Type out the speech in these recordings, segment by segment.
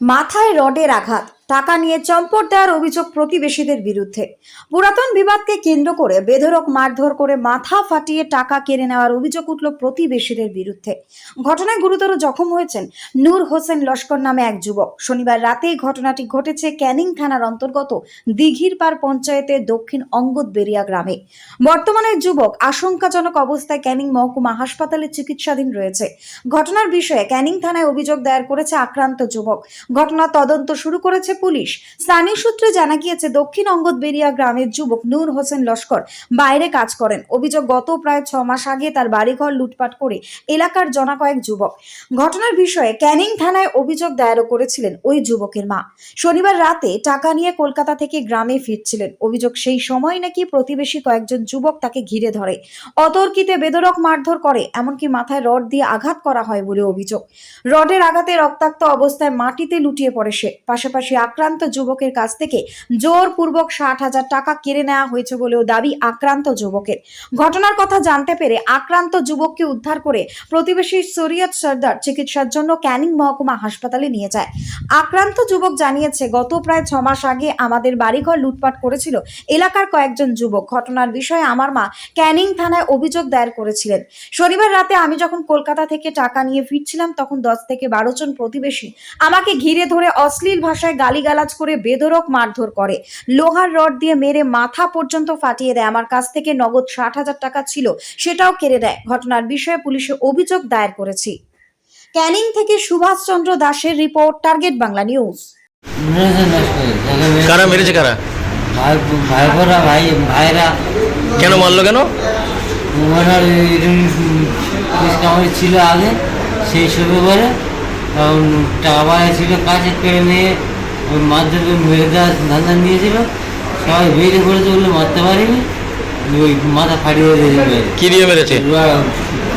মাথায় রডের আঘাত। টাকা নিয়ে চম্পট দেওয়ার অভিযোগ প্রতিবেশীদের বিরুদ্ধে। পুরাতন বিবাদকে কেন্দ্র করে বেধরক মারধর করে মাথা ফাটিয়ে টাকা কেড়ে নেওয়ার অভিযোগ উঠল প্রতিবেশীদের বিরুদ্ধে। ঘটনায় গুরুতর জখম হয়েছেন নূর হোসেন লস্কর নামে এক যুবক। শনিবার রাতেই ঘটনাটি ঘটেছে ক্যানিং থানার অন্তর্গত দিঘির পার পঞ্চায়েতের দক্ষিণ অঙ্গদ বেরিয়া গ্রামে। বর্তমানে যুবক আশঙ্কাজনক অবস্থায় ক্যানিং মহকুমা হাসপাতালে চিকিৎসাধীন রয়েছে। ঘটনার বিষয়ে ক্যানিং থানায় অভিযোগ দায়ের করেছে আক্রান্ত যুবক। ঘটনা তদন্ত শুরু করেছে পুলিশ। স্থানীয় সূত্রে জানা গিয়েছে, দক্ষিণ অঙ্গদবেরিয়া গ্রামের যুবক নূর হোসেন লস্কর বাইরে কাজ করেন। অভিযোগ গত প্রায় ছ মাস আগে তার বাড়িঘর লুটপাট করে এলাকার জনা কয়েক যুবক। ঘটনার বিষয়ে ক্যানিং থানায় অভিযোগ দায়েরও করেছিলেন ওই যুবকের মা। শনিবার রাতে টাকা নিয়ে কলকাতা থেকে গ্রামে ফিরছিলেন। অভিযোগ সেই সময় নাকি প্রতিবেশী কয়েকজন যুবক তাকে ঘিরে ধরে। অতর্কিতে বেদরক মারধর করে, এমনকি মাথায় রড দিয়ে আঘাত করা হয় বলে অভিযোগ। রডের আঘাতে রক্তাক্ত অবস্থায় মাটিতে লুটিয়ে পড়ে সে। পাশাপাশি আক্রান্ত যুবকের কাছ থেকে জোরপূর্বক ষাট হাজার টাকা কেড়ে নেওয়া হয়েছে বলেও দাবি আক্রান্ত যুবকের। ঘটনার কথা জানতে পেরে আক্রান্ত যুবককে উদ্ধার করে প্রতিবেশী সৈয়দ সর্দার চিকিৎসার জন্য ক্যানিং মহকুমা হাসপাতালে নিয়ে যায়। আক্রান্ত যুবক জানিয়েছে, গত প্রায় ছ মাস আগে আমাদের বাড়িঘর লুটপাট করেছিল এলাকার কয়েকজন যুবক। ঘটনার বিষয়ে আমার মা ক্যানিং থানায় অভিযোগ দায়ের করেছিলেন। শনিবার রাতে আমি যখন কলকাতা থেকে টাকা নিয়ে ফিরছিলাম, তখন দশ থেকে বারো জন প্রতিবেশী আমাকে ঘিরে ধরে অশ্লীল ভাষায় গালিগালাজ করে বেধরক মারধর করে। লোহার রড দিয়ে মেরে মাথা পর্যন্ত ফাটিয়ে দেয়। আমার কাছ থেকে নগদ ষাট হাজার টাকা ছিল সেটাও কেড়ে দেয় ঘটনার বিষয়ে পুলিশে অভিযোগ দায়ের করেছি। ক্যানিং থেকে সুভাষচন্দ্র দাসের রিপোর্ট টার্গেট বাংলা নিউজ। করে মেরেছে। কারা? ভাই ভাই ভাইরা। কেন মারলো কেন? ওনার ছিল আগে সেই সবে বলে টাকা পয়সা ছিল কাছে কেড়ে নিয়ে ওই মারধরকে মেরে দেওয়ার ধান্দা নিয়েছিল সবাই বেরিয়ে পড়েছে ওগুলো মারতে পারিনি। ওই মাথা ফাটিয়ে দিয়েছিল কি দিয়ে মেরেছে?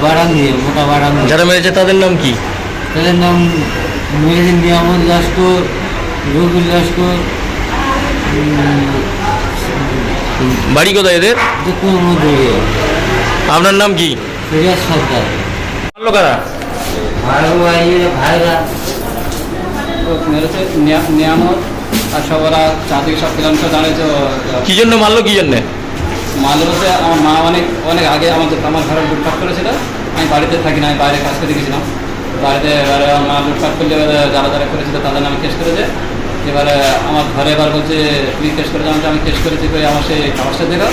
বাড়ান দিয়ে মোটা বাড়ান যারা মেরেছে তাদের নাম কি? তাদের নাম মেরেছে নিয়ামত লস্কর রবিউল লস্কর বাড়ি কোথায় এদের? দক্ষিণ মধ্যে আপনার নাম কি? সরকার মারলো কারা ভাই ভাইরা মেরেছে নিয়া- নিয়ামত আর সব ওরা চারদিকে সব কিলোমিটার জানিয়েছে কি জন্য মারলো কি জন্যে? মাঝে মধ্যে আমার মা অনেক অনেক আগে আমাদের আমার ঘরে লুটপাট করেছিল। আমি বাড়িতে থাকি না আমি বাইরে কাজ করে গেছিলাম। বাড়িতে এবারে আমার মা লুটপাট করলে এবারে যারা যারা করেছিল তাদের নামে কেস করেছে। এবারে আমার ঘরে এবার বলছে তুই কেস আমি বলছি, আমি কেস করেছি করে আমার সেই কাগজটা দেখো।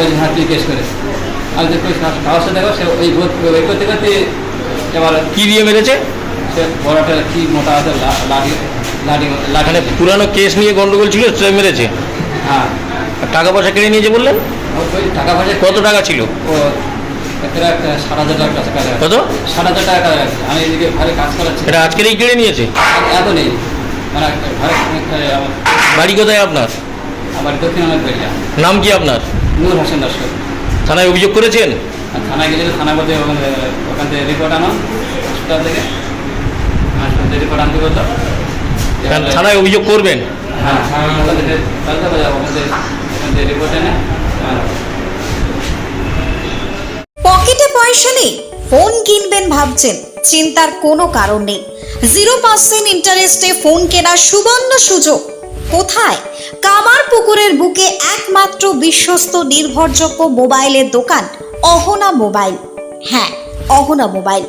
ওই হ্যাঁ তুই কেস করে আমি যে কাগজটা দেখো সে ওই ওই করতে করতে এবার কি দিয়ে মেরেছে? বড়টা কি মোটা আছে মানে পুরানো কেস নিয়ে গন্ডগোল ছিল সে মেরেছে? হ্যাঁ। টাকা পয়সা কেড়ে নিয়েছে বললেন? টাকা পয়সা কত টাকা ছিল? ও সাত হাজার টাকা কত? সাত হাজার টাকা আমি এদিকে ঘরে কাজ করাচ্ছি। এটা আজকেরই কেড়ে নিয়েছে? এত- নেই। মানে বাড়ি কোথায় আপনার? আমার দক্ষিণ নাম কি আপনার? নূর হোসেন দাসকর থানায় অভিযোগ করেছেন? আর থানায় গেলে থানা বলতে ওখান থেকে রিপোর্ট আনো হসপিটাল থেকে। আনতে থানায় অভিযোগ করবেন? হ্যাঁ এনে হ্যাঁ পকেটে পয়সা নেই ফোন কিনবেন ভাবছেন চিন্তার কোনো কারণ নেই। জিরো পার্সেন্ট ইন্টারেস্টে ফোন কেনার সুবর্ণ সুযোগ। কোথায়? কামার পুকুরের বুকে একমাত্র বিশ্বস্ত নির্ভরযোগ্য মোবাইলের দোকান অহনা মোবাইল। হ্যাঁ অহনা মোবাইল।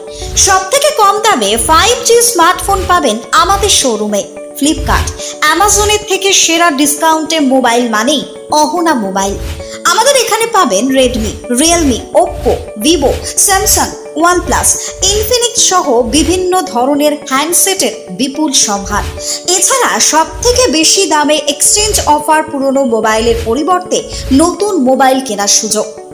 সব থেকে কম দামে ফাইভ জি স্মার্টফোন পাবেন আমাদের শোরুমে ফ্লিপকার্ট অ্যামাজনের থেকে সেরা ডিসকাউন্টে মোবাইল মানেই অহনা মোবাইল। আমাদের এখানে পাবেন Redmi Realme Oppo Vivo Samsung OnePlus Infinix সহ বিভিন্ন ধরনের হ্যান্ডসেটের বিপুল সম্ভার। এছাড়া সব থেকে বেশি দামে এক্সচেঞ্জ অফার পুরনো মোবাইলের পরিবর্তে নতুন মোবাইল কেনার সুযোগ।